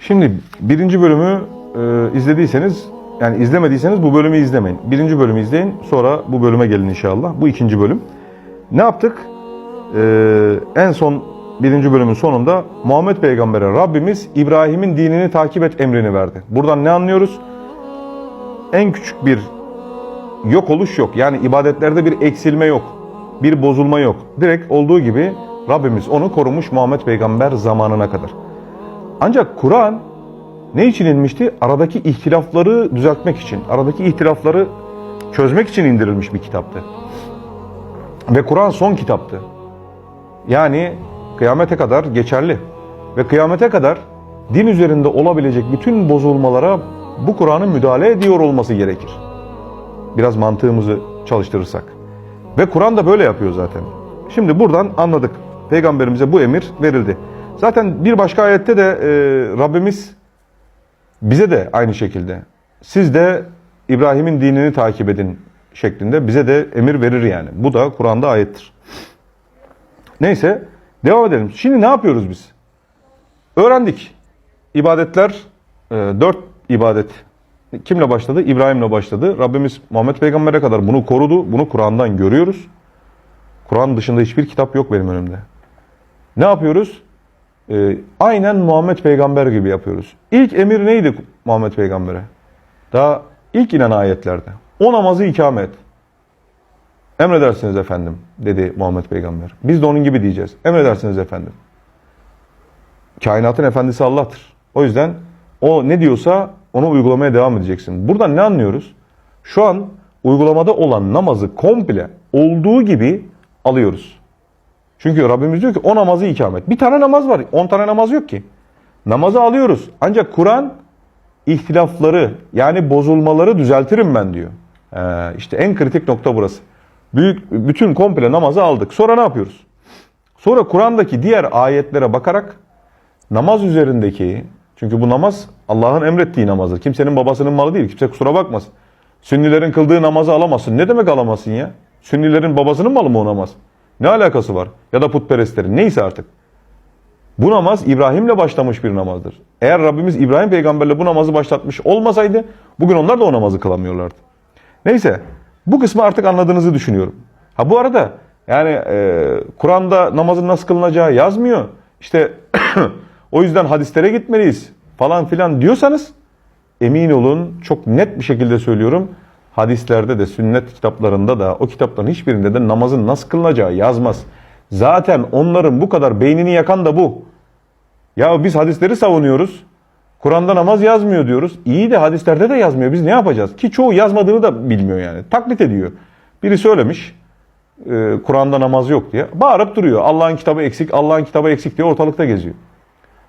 Şimdi birinci bölümü e, izlediyseniz yani izlemediyseniz bu bölümü izlemeyin. Birinci bölümü izleyin sonra bu bölüme gelin inşallah. Bu ikinci bölüm. Ne yaptık? Ee, en son birinci bölümün sonunda Muhammed Peygamber'e Rabbimiz İbrahim'in dinini takip et emrini verdi. Buradan ne anlıyoruz? En küçük bir yok oluş yok. Yani ibadetlerde bir eksilme yok. Bir bozulma yok. Direkt olduğu gibi Rabbimiz onu korumuş Muhammed Peygamber zamanına kadar. Ancak Kur'an ne için inmişti? Aradaki ihtilafları düzeltmek için, aradaki ihtilafları çözmek için indirilmiş bir kitaptı. Ve Kur'an son kitaptı. Yani kıyamete kadar geçerli. Ve kıyamete kadar din üzerinde olabilecek bütün bozulmalara bu Kur'an'ın müdahale ediyor olması gerekir. Biraz mantığımızı çalıştırırsak. Ve Kur'an da böyle yapıyor zaten. Şimdi buradan anladık. Peygamberimize bu emir verildi. Zaten bir başka ayette de e, Rabbimiz bize de aynı şekilde. Siz de İbrahim'in dinini takip edin şeklinde bize de emir verir yani. Bu da Kur'an'da ayettir. Neyse devam edelim. Şimdi ne yapıyoruz biz? Öğrendik. İbadetler e, dört ibadet. Kimle başladı? İbrahim'le başladı. Rabbimiz Muhammed Peygamber'e kadar bunu korudu. Bunu Kur'an'dan görüyoruz. Kur'an dışında hiçbir kitap yok benim önümde. Ne yapıyoruz? Ee, aynen Muhammed Peygamber gibi yapıyoruz. İlk emir neydi Muhammed Peygamber'e? Daha ilk inen ayetlerde. O namazı ikame et. Emredersiniz efendim dedi Muhammed Peygamber. Biz de onun gibi diyeceğiz. Emredersiniz efendim. Kainatın efendisi Allah'tır. O yüzden o ne diyorsa onu uygulamaya devam edeceksin. Buradan ne anlıyoruz? Şu an uygulamada olan namazı komple olduğu gibi alıyoruz. Çünkü Rabbimiz diyor ki o namazı ikamet. Bir tane namaz var. On tane namaz yok ki. Namazı alıyoruz. Ancak Kur'an ihtilafları yani bozulmaları düzeltirim ben diyor. Ee, işte en kritik nokta burası. Büyük bütün komple namazı aldık. Sonra ne yapıyoruz? Sonra Kur'an'daki diğer ayetlere bakarak namaz üzerindeki çünkü bu namaz Allah'ın emrettiği namazdır. Kimsenin babasının malı değil. Kimse kusura bakmasın. Sünnilerin kıldığı namazı alamazsın. Ne demek alamazsın ya? Sünnilerin babasının malı mı o namaz? Ne alakası var? Ya da putperestlerin neyse artık. Bu namaz İbrahim'le başlamış bir namazdır. Eğer Rabbimiz İbrahim peygamberle bu namazı başlatmış olmasaydı bugün onlar da o namazı kılamıyorlardı. Neyse bu kısmı artık anladığınızı düşünüyorum. Ha bu arada yani e, Kur'an'da namazın nasıl kılınacağı yazmıyor. İşte o yüzden hadislere gitmeliyiz falan filan diyorsanız emin olun çok net bir şekilde söylüyorum. Hadislerde de sünnet kitaplarında da o kitapların hiçbirinde de namazın nasıl kılınacağı yazmaz. Zaten onların bu kadar beynini yakan da bu. Ya biz hadisleri savunuyoruz. Kur'an'da namaz yazmıyor diyoruz. İyi de hadislerde de yazmıyor. Biz ne yapacağız? Ki çoğu yazmadığını da bilmiyor yani. Taklit ediyor. Biri söylemiş. e, Kur'an'da namaz yok diye. Bağırıp duruyor. Allah'ın kitabı eksik, Allah'ın kitabı eksik diye ortalıkta geziyor.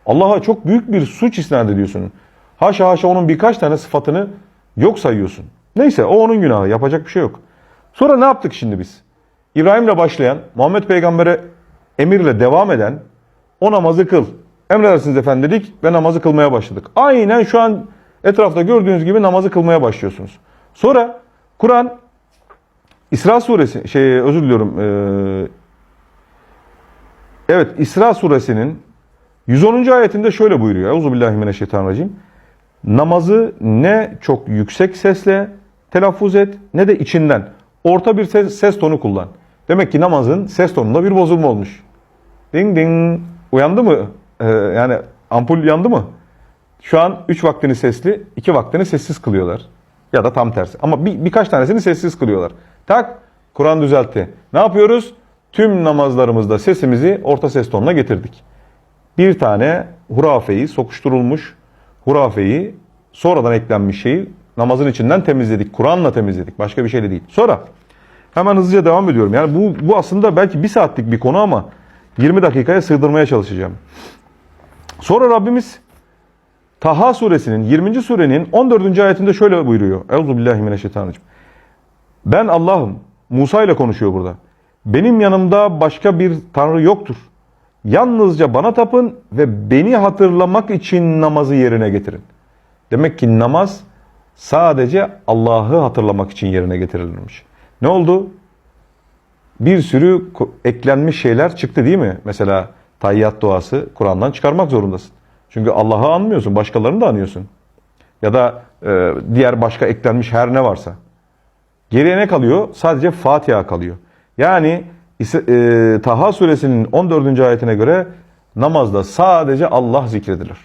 Allah'a çok büyük bir suç isnat ediyorsun. Haşa haşa onun birkaç tane sıfatını yok sayıyorsun. Neyse o onun günahı. Yapacak bir şey yok. Sonra ne yaptık şimdi biz? İbrahim'le başlayan, Muhammed Peygamber'e emirle devam eden o namazı kıl. Emredersiniz efendim dedik ve namazı kılmaya başladık. Aynen şu an etrafta gördüğünüz gibi namazı kılmaya başlıyorsunuz. Sonra Kur'an İsra suresi, şey özür diliyorum. eee, evet İsra suresinin 110. ayetinde şöyle buyuruyor. Euzubillahimineşşeytanirracim. Namazı ne çok yüksek sesle telaffuz et ne de içinden. Orta bir ses, ses tonu kullan. Demek ki namazın ses tonunda bir bozulma olmuş. Ding ding. Uyandı mı? Ee, yani ampul yandı mı? Şu an 3 vaktini sesli, 2 vaktini sessiz kılıyorlar. Ya da tam tersi. Ama bir, birkaç tanesini sessiz kılıyorlar. Tak, Kur'an düzeltti. Ne yapıyoruz? Tüm namazlarımızda sesimizi orta ses tonuna getirdik. Bir tane hurafeyi, sokuşturulmuş hurafeyi, sonradan eklenmiş şeyi namazın içinden temizledik. Kur'an'la temizledik. Başka bir şeyle değil. Sonra hemen hızlıca devam ediyorum. Yani bu, bu aslında belki bir saatlik bir konu ama 20 dakikaya sığdırmaya çalışacağım. Sonra Rabbimiz Taha suresinin 20. surenin 14. ayetinde şöyle buyuruyor. Euzubillahimineşşeytanirracim. Ben Allah'ım. Musa ile konuşuyor burada. Benim yanımda başka bir tanrı yoktur. Yalnızca bana tapın ve beni hatırlamak için namazı yerine getirin. Demek ki namaz sadece Allah'ı hatırlamak için yerine getirilmiş. Ne oldu? Bir sürü eklenmiş şeyler çıktı değil mi? Mesela tayyat duası Kur'an'dan çıkarmak zorundasın. Çünkü Allah'ı anmıyorsun, başkalarını da anıyorsun. Ya da e, diğer başka eklenmiş her ne varsa. Geriye ne kalıyor? Sadece Fatiha kalıyor. Yani e, Taha suresinin 14. ayetine göre namazda sadece Allah zikredilir.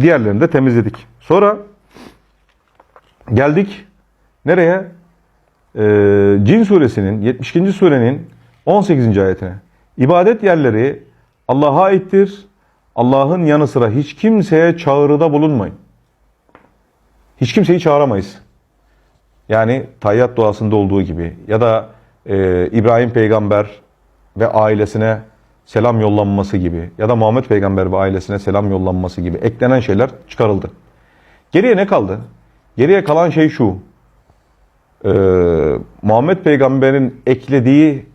Diğerlerini de temizledik. Sonra geldik nereye? Ee, Cin suresinin 72. surenin 18. ayetine. İbadet yerleri Allah'a aittir. Allah'ın yanı sıra hiç kimseye çağrıda bulunmayın. Hiç kimseyi çağıramayız. Yani tayyat duasında olduğu gibi ya da e, İbrahim peygamber ve ailesine selam yollanması gibi ya da Muhammed peygamber ve ailesine selam yollanması gibi eklenen şeyler çıkarıldı. Geriye ne kaldı? Geriye kalan şey şu. Ee, Muhammed peygamberin eklediği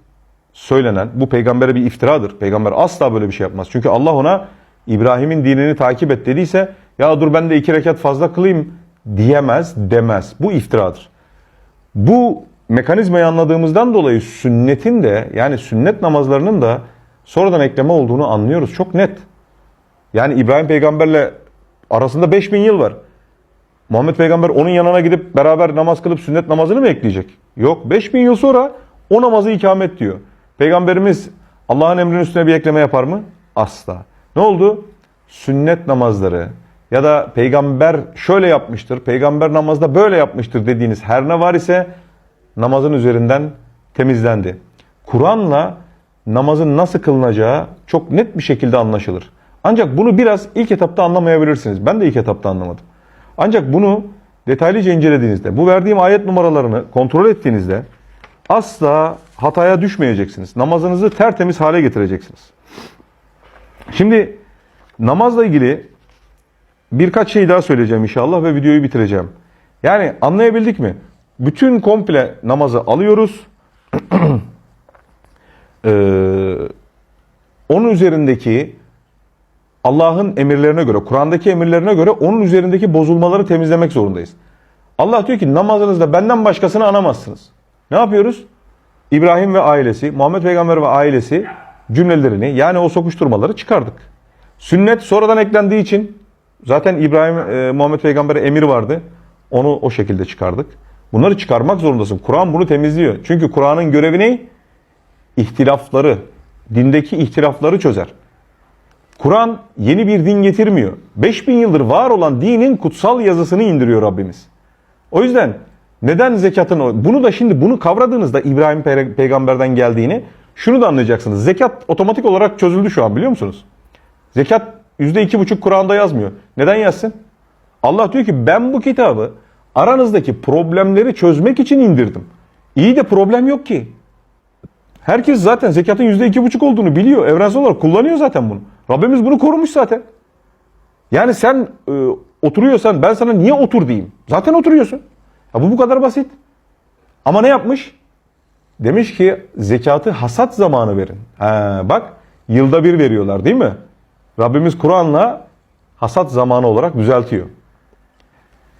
söylenen bu peygambere bir iftiradır. Peygamber asla böyle bir şey yapmaz. Çünkü Allah ona İbrahim'in dinini takip et dediyse ya dur ben de iki rekat fazla kılayım diyemez demez. Bu iftiradır. Bu mekanizmayı anladığımızdan dolayı sünnetin de yani sünnet namazlarının da sonradan ekleme olduğunu anlıyoruz. Çok net. Yani İbrahim peygamberle arasında 5000 yıl var. Muhammed peygamber onun yanına gidip beraber namaz kılıp sünnet namazını mı ekleyecek? Yok 5000 yıl sonra o namazı ikamet diyor. Peygamberimiz Allah'ın emrinin üstüne bir ekleme yapar mı? Asla. Ne oldu? Sünnet namazları ya da peygamber şöyle yapmıştır, peygamber namazda böyle yapmıştır dediğiniz her ne var ise namazın üzerinden temizlendi. Kur'an'la namazın nasıl kılınacağı çok net bir şekilde anlaşılır. Ancak bunu biraz ilk etapta anlamayabilirsiniz. Ben de ilk etapta anlamadım. Ancak bunu detaylıca incelediğinizde, bu verdiğim ayet numaralarını kontrol ettiğinizde asla hataya düşmeyeceksiniz. Namazınızı tertemiz hale getireceksiniz. Şimdi namazla ilgili birkaç şey daha söyleyeceğim inşallah ve videoyu bitireceğim. Yani anlayabildik mi? Bütün komple namazı alıyoruz. Ee, onun üzerindeki Allah'ın emirlerine göre, Kur'an'daki emirlerine göre onun üzerindeki bozulmaları temizlemek zorundayız. Allah diyor ki namazınızda benden başkasını anamazsınız. Ne yapıyoruz? İbrahim ve ailesi, Muhammed Peygamber ve ailesi cümlelerini yani o sokuşturmaları çıkardık. Sünnet sonradan eklendiği için zaten İbrahim, e, Muhammed Peygamber'e emir vardı. Onu o şekilde çıkardık. Bunları çıkarmak zorundasın. Kur'an bunu temizliyor. Çünkü Kur'an'ın görevi ne? İhtilafları, dindeki ihtilafları çözer. Kur'an yeni bir din getirmiyor. 5000 yıldır var olan dinin kutsal yazısını indiriyor Rabbimiz. O yüzden neden zekatın bunu da şimdi bunu kavradığınızda İbrahim Pe- peygamberden geldiğini şunu da anlayacaksınız. Zekat otomatik olarak çözüldü şu an biliyor musunuz? Zekat %2,5 Kur'an'da yazmıyor. Neden yazsın? Allah diyor ki ben bu kitabı aranızdaki problemleri çözmek için indirdim. İyi de problem yok ki. Herkes zaten zekatın %2,5 olduğunu biliyor. Evrensel olarak kullanıyor zaten bunu. Rabbimiz bunu korumuş zaten. Yani sen e, oturuyorsan ben sana niye otur diyeyim? Zaten oturuyorsun. Ya bu bu kadar basit. Ama ne yapmış? Demiş ki zekatı hasat zamanı verin. Ha, bak yılda bir veriyorlar değil mi? Rabbimiz Kur'an'la hasat zamanı olarak düzeltiyor.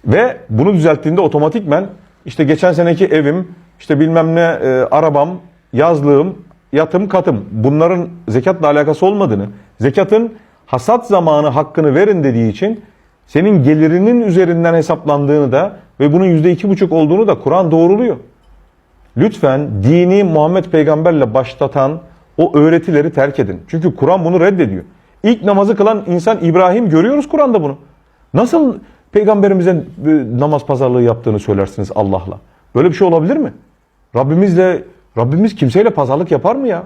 Ve bunu düzelttiğinde otomatikmen işte geçen seneki evim, işte bilmem ne e, arabam, yazlığım, yatım, katım bunların zekatla alakası olmadığını, zekatın hasat zamanı hakkını verin dediği için senin gelirinin üzerinden hesaplandığını da ve bunun yüzde iki buçuk olduğunu da Kur'an doğruluyor. Lütfen dini Muhammed peygamberle başlatan o öğretileri terk edin. Çünkü Kur'an bunu reddediyor. İlk namazı kılan insan İbrahim görüyoruz Kur'an'da bunu. Nasıl peygamberimize e, namaz pazarlığı yaptığını söylersiniz Allah'la? Böyle bir şey olabilir mi? Rabbimizle Rabbimiz kimseyle pazarlık yapar mı ya?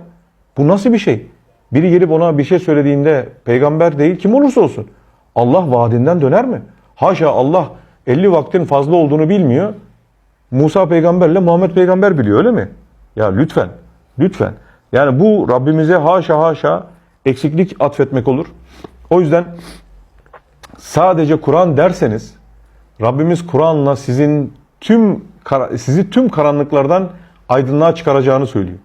Bu nasıl bir şey? Biri gelip ona bir şey söylediğinde peygamber değil kim olursa olsun Allah vaadinden döner mi? Haşa Allah 50 vaktin fazla olduğunu bilmiyor. Musa peygamberle Muhammed peygamber biliyor öyle mi? Ya lütfen, lütfen. Yani bu Rabbimize haşa haşa eksiklik atfetmek olur. O yüzden sadece Kur'an derseniz Rabbimiz Kur'an'la sizin tüm sizi tüm karanlıklardan aydınlığa çıkaracağını söylüyor.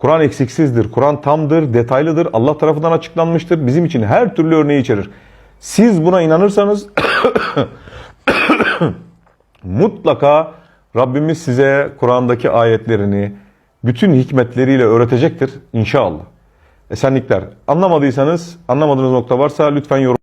Kur'an eksiksizdir, Kur'an tamdır, detaylıdır, Allah tarafından açıklanmıştır. Bizim için her türlü örneği içerir. Siz buna inanırsanız mutlaka Rabbimiz size Kur'an'daki ayetlerini bütün hikmetleriyle öğretecektir inşallah. Esenlikler. Anlamadıysanız, anlamadığınız nokta varsa lütfen yorum